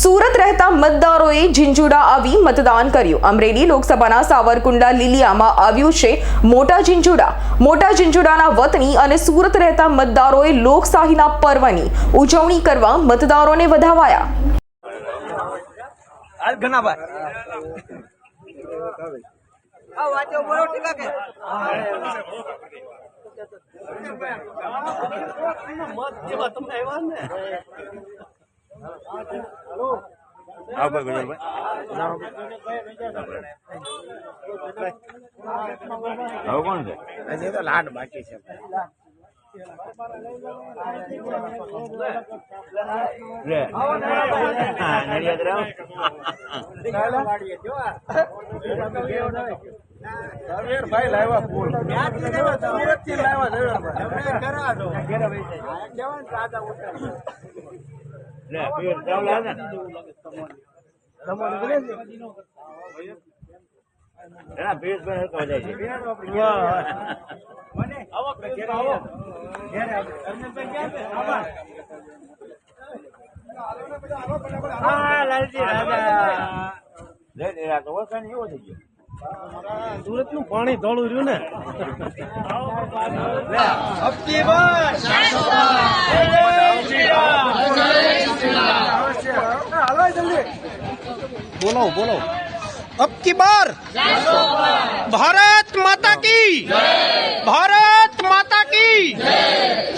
સુરત રહેતા મતદારોએ ઝીંઝુડા આવી મતદાન કર્યું. અમરેલી લોકસભાના સાવરકુંડલા લીલિયામાં આવ્યું છે મોટા ઝીંઝુડા. મોટા ઝીંઝુડાના વતની અને સુરત રહેતા મતદારોએ લોકશાહીના પર્વની ઉજવણી કરવા મતદારોને વધાવાયા. હાલ ઘનાભાઈ આ વાંચો બોલો ટીકા કે આવો ભાઈ. હવે કોણ છે? હજી તો લાડ બાકી છે ભાઈ. લાવ્યા ફૂલ. સુરતથી લાવ્યા હા લાલજી રાજા. એવો થઈ ગયો. સુરતનું પાણી ધોળું રહ્યું ને. બોલો બોલો અબ કી બાર ભારત માતા કી ભારત માતા કી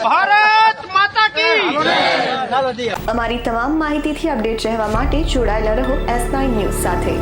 ભારત માતા કી અમારી તમામ માહિતીથી અપડેટ રહેવા માટે જોડાયેલા રહો એસ નાઇન ન્યૂઝ સાથે.